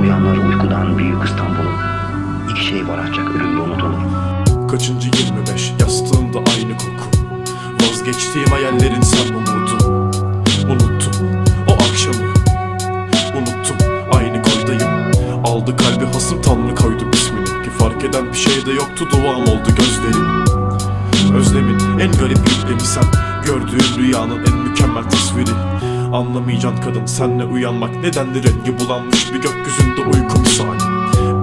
Uyanır uykudan büyük İstanbul'um. İki şey var ancak ölümde unutulur. Kaçıncı 25 yastığında aynı koku. Vazgeçtiğim hayallerin sen umudun. Unuttum o akşamı. Unuttum aynı koydayım. Aldı kalbi hasım tanrı koydu ismini. Ki fark eden bir şey de yoktu duam oldu gözlerim. Özlemin en garip yüklemi sen. Gördüğün rüyanın en mükemmel tasviri Anlamayacaksın kadın senle uyanmak Nedenli rengi bulanmış bir gökyüzünde uyku misali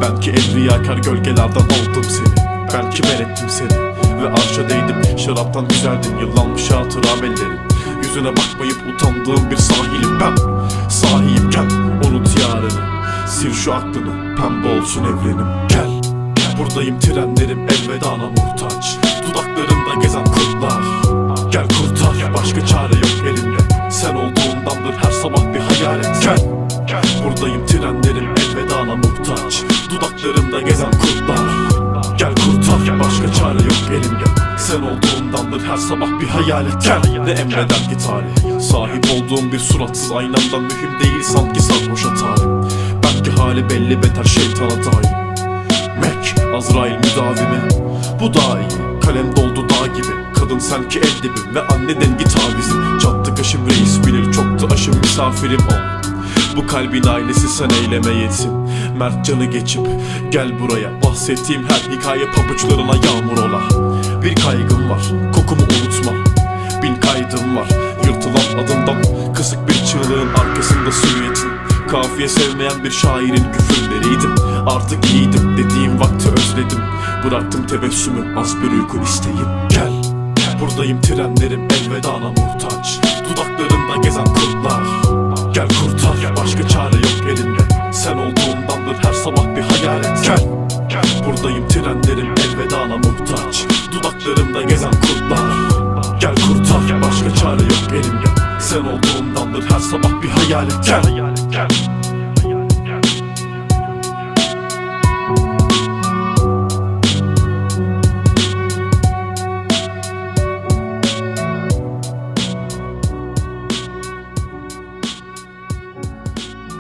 Belki el riyakar gölgelerden aldım seni Belki ben ettim seni. Ve arşa değdim şaraptan güzeldin Yıllanmış hatıra bellerin Yüzüne bakmayıp utandığım bir sahilim ben. Sahiyim gel unut yarını. Sil şu aklını pembe olsun evrenim Gel. Buradayım trenlerim elvedana muhtaç. Dudaklarında gezen kurtlar. Gel kurtar başka çare Dudaklarımda gezen kurtlar. Gel kurtar başka çare yok elimde Sen olduğundandır her sabah bir hayalet. Gel ne emreder git hali Sahip olduğum bir suratsız aynamdan mühim değil sanki sarhoş talim. Belki hali belli beter şeytana dair Mek, Azrail müdavimi. Bu daha iyi, kalem doldu dağ gibi. Kadın sen ki el dibim ve anne dengi tavizim Çattı kaşım reis bilir çoktu aşım misafirim ol Bu kalbin ailesi sen eyleme yetin Mert canı geçip gel buraya Bahsettiğim her hikaye pabuçlarına yağmur ola. Bir kaygım var kokumu unutma. Bin kaydım var yırtılan adımdan Kısık bir çığlığın arkasında silüetin Kafiye sevmeyen bir şairin küfürleriydim. Artık iyiydim dediğim vakti özledim. Bıraktım tebessümü az bir uyku isteyim Gel Buradayım trenlerim elvedana muhtaç. Dudaklarında gezen kurtlar Gel kurtar başka çare yok elimde. Sen olduğundandır her sabah bir hayalet. Gel Buradayım trenlerim elvedana muhtaç. Dudaklarımda gezen kurtlar. Gel kurtar başka çare yok elimde. Sen olduğundandır her sabah bir hayalet. Gel